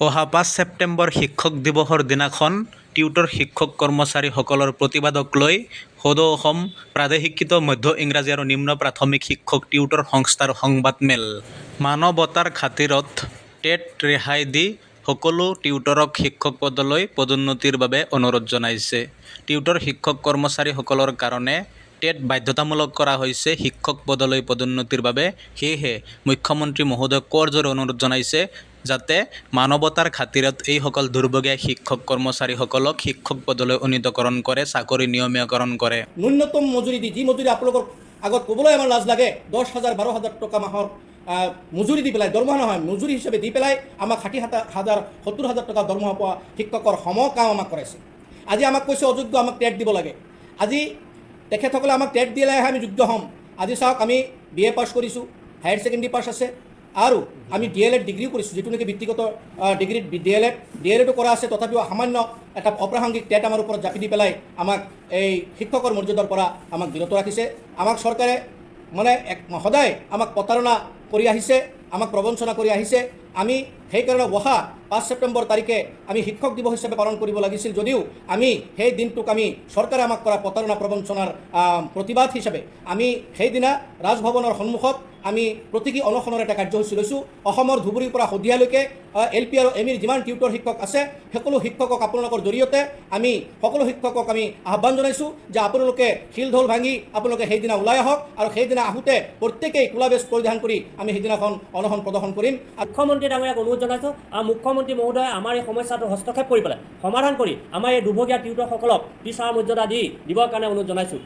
অহা পাঁচ ছেপ্টেম্বৰ শিক্ষক দিৱসৰ দিনাখন টিউটৰ শিক্ষক কৰ্মচাৰীসকলৰ প্ৰতিবাদক লৈ সদৌ অসম প্ৰাদেশিকৃত মধ্য ইংৰাজী আৰু নিম্ন প্ৰাথমিক শিক্ষক টিউটৰ সংস্থাৰ সংবাদমেল মানৱতাৰ খাতিৰত টেট ৰেহাই দি সকলো টিউটৰক শিক্ষক পদলৈ পদোন্নতিৰ বাবে অনুৰোধ জনাইছে। টিউটৰ শিক্ষক কৰ্মচাৰীসকলৰ কাৰণে টেট বাধ্যতামূলক কৰা হৈছে শিক্ষক পদলৈ পদোন্নতিৰ বাবে। সেয়েহে মুখ্যমন্ত্ৰী মহোদয়ক কৰজোৰে অনুৰোধ জনাইছে যাতে মানৱতাৰ খাতিৰত এইসকল দুৰ্ভগীয়া শিক্ষক কৰ্মচাৰীসকলক শিক্ষক পদলৈ উন্নীতকৰণ কৰে, চাকৰি নিয়মীয়াকৰণ কৰে। ন্যূনতম মজুৰি দি, যি মজুৰি আপোনালোকৰ আগত ক'বলৈ আমাৰ লাজ লাগে, দহ হাজাৰ, বাৰ হাজাৰ টকা মাহৰ মজুৰি দি পেলাই, দৰমহা নহয়, মজুৰি হিচাপে দি পেলাই আমাক ষাঠি হাজাৰ, সত্তৰ হাজাৰ টকা দৰমহা পোৱা শিক্ষকৰ সম কাম আমাক কৰাইছে। আজি আমাক কৈছে, অযোগ্য আমাক টেট দিব লাগে। আজি তেখেতসকলে আমাক টেট দিলেহে আমি যোগ্য হ'ম। আজি চাওক, আমি বি এ পাছ কৰিছোঁ, হায়াৰ ছেকেণ্ডেৰী পাছ আছে আৰু আমি ডি এল এড ডিগ্ৰীও কৰিছোঁ যিটো নেকি ব্যক্তিগত ডিগ্ৰীত D L Ed D L ado কৰা আছে, তথাপিও সামান্য এটা অপ্ৰাসংগিক টেট আমাৰ ওপৰত জাপি দি পেলাই আমাক এই শিক্ষকৰ মৰ্যাদাৰ পৰা আমাক বিৰত ৰাখিছে। আমাক চৰকাৰে মানে এক সদায় আমাক প্ৰতাৰণা কৰি আহিছে, আমাক প্ৰবঞ্চনা কৰি আহিছে। আমি সেইকাৰণে অহা পাঁচ ছেপ্টেম্বৰ তাৰিখে আমি শিক্ষক দিৱস হিচাপে পালন কৰিব লাগিছিল যদিও আমি সেই দিনটোক আমি চৰকাৰে আমাক কৰা প্ৰতাৰণা প্ৰবঞ্চনাৰ প্ৰতিবাদ হিচাপে। আমি সেইদিনা ৰাজভৱনৰ সন্মুখত আমি প্ৰতীকী অনশনৰ এটা কাৰ্যসূচী লৈছোঁ। অসমৰ ধুবুৰীৰ পৰা শদিয়ালৈকে এল পি আৰু এম ইৰ যিমান টিউটৰ শিক্ষক আছে, সকলো শিক্ষকক আপোনালোকৰ জৰিয়তে আমি, সকলো শিক্ষকক আমি আহ্বান জনাইছোঁ যে আপোনালোকে শিল ঢোল ভাঙি আপোনালোকে সেইদিনা ওলাই আহক আৰু সেইদিনা আহোঁতে প্ৰত্যেকেই কোলা বেজ পৰিধান কৰি আমি সেইদিনাখন অনশন প্ৰদৰ্শন কৰিম। মুখ্যমন্ত্ৰী ডাঙৰীয়াক অনুৰোধ জনাইছোঁ আৰু মুখ্যমন্ত্ৰী মহোদয়ে, আমাৰ এই সমস্যাটো হস্তক্ষেপ কৰি পেলাই, সমাধান কৰি আমাৰ এই দুৰ্ভগীয়া টিউটৰসকলক টিচাৰ মৰ্যাদা দি দিবৰ কাৰণে অনুৰোধ জনাইছোঁ।